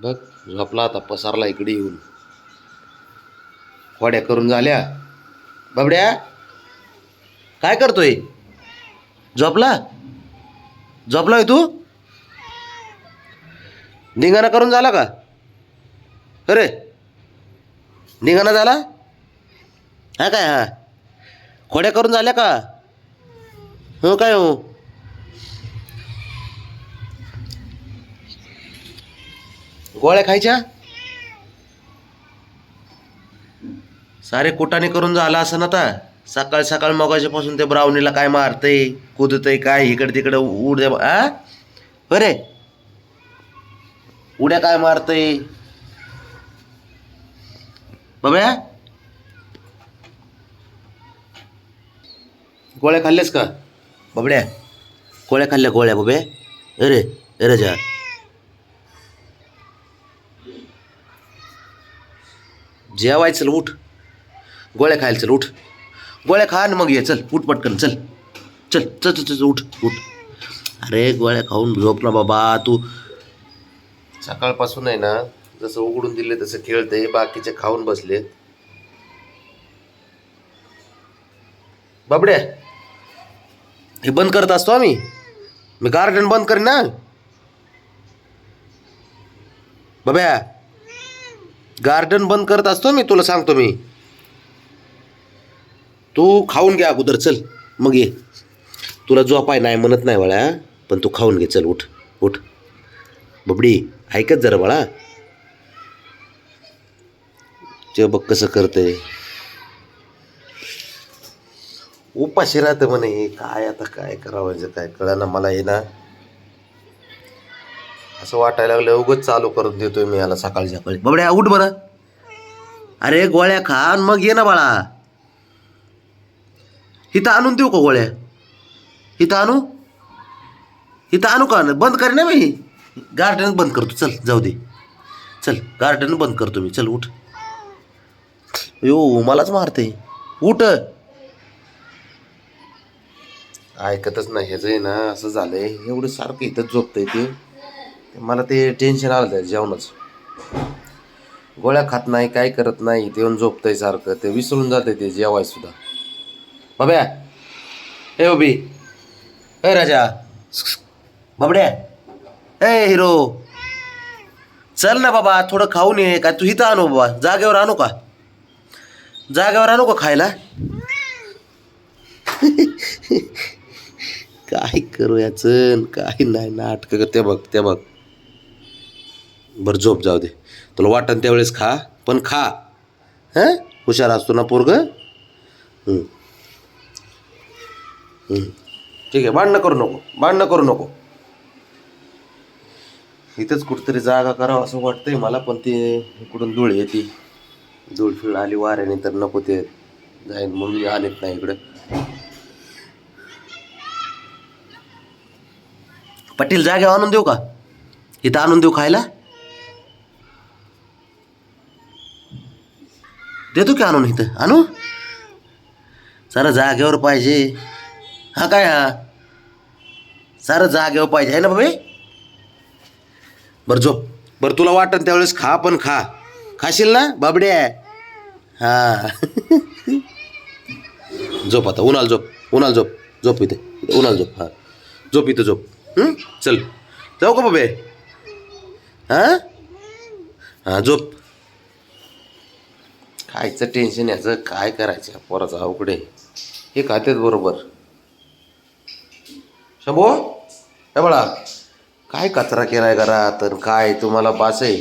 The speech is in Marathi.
बघ झोपला आता पसारला इकडे येऊन. खोड्या करून झाल्या. बाबड्या काय करतोय? झोपला? झोपलाय तू? निघाणा करून झाला का? अरे निघाणा झाला? हा काय हा? खोड्या करून झाल्या का? हो काय हो? गोळ्या खायच्या? सारे कुटाने करून झाला असं ना आता. सकाळ सकाळ मगाच्यापासून ते ब्रावणीला काय मारतंय कुदतंय काय इकडे तिकडे उड्या आ? बरे. उड्या काय मारतय? बाब्या गोळ्या खाल्ल्यास का? बाबड्या गोळ्या खाल्ल्या गोळ्या बाबे. अरे अरे जा जेवाय चल उठ. गोळ्या खायला चल उठ. गोळ्या खा आणि मग ये चल. उठ पटकन चल. चल चल चल चल उठ उठ. अरे गोळ्या खाऊन झोप ना बाबा तू. सकाळपासून आहे ना जसं उघडून दिले तसं खेळते बाकीचे खाऊन बसलेत बाबड्या हे बंद करत असतो आम्ही. मी गार्डन बंद करीन ना. बाब्या गार्डन बंद करत असतो मी तुला सांगतो मी. तू खाऊन घे अगोदर चल. मग ये. तुला झोपाय नाही म्हणत नाही बाळा. पण तू खाऊन घे चल उठ उठ. बबडी ऐकत जरा बाळा. ते बघ कसं करतंय. उपाशी राहतं म्हणे काय आता काय करावं म्हणजे काय ना मला हे ना. असं वाटायला लागलं उगच चालू करून देतोय मी याला सकाळी सकाळी बबड्या उठ बरं. अरे गोळ्या खा आणि मग ये ना बाळा. इथं आणून देऊ का गोळ्या? इथं आणू? इथं आणू का? बंद कर ना मी. गार्डन बंद करतो. चल जाऊ दे. चल गार्डन बंद करतो मी. चल उठ. यो मलाच मारते उठ. ऐकतच नाही ह्याचं आहे ना असं झालंय एवढं सारखं इथंच झोपतंय ते. मला ते टेन्शन आलं त्या जेवणच. गोळ्या खात नाही काय करत नाही ते येऊन झोपतंय सारखं ते विसरून जाते ते जेवाय सुद्धा. बाब्या ए ओबी ए राजा. बाबड्या. ए हिरो. चल ना बाबा थोडं खाऊन ये. काय तू इथं आणू बाबा? जागेवर आणू का? जागेवर आणू का खायला? काय करू याचं? काय नाही नाटकं ते बघ ते बघ. बरं झोप जाऊ दे. तुला वाटण त्यावेळेस खा पण खा. हां? हुशार असतो ना पोरग? ठीक आहे भांडणं करू नको भांडणं करू नको. इथंच कुठंतरी जागा करावं असं वाटतंय मला पण ते इकडून धूळ येते. धूळ फिळ आली वाऱ्याने तर नको ते जाईन म्हणून मी आलेत नाही इकडं. पाटील जागे आणून देऊ का? इथं आणून देऊ खायला? देतो की आणून इथं? आणू? सारं जागेवर पाहिजे. हा काय हा? सारं जागेवर पाहिजे. आहे ना बाबा बरं झोप. बरं तुला वाटन त्यावेळेस खा पण खा. खाशील ना? बाबड्या हा. झोप आता. उन्हाल झोप. उन्हाल झोप. झोप इथे. उन्हाल झोप. हा. झोप इथं झोप. चल. जाऊ का बाबे हां? हां झोप. खायचं टेन्शन याचं काय करायचं पोराचं अवघड? आहे हे खात्यात बरोबर. शंभो हे बळा काय कचरा केलाय घरात? तर काय तुम्हाला बास आहे?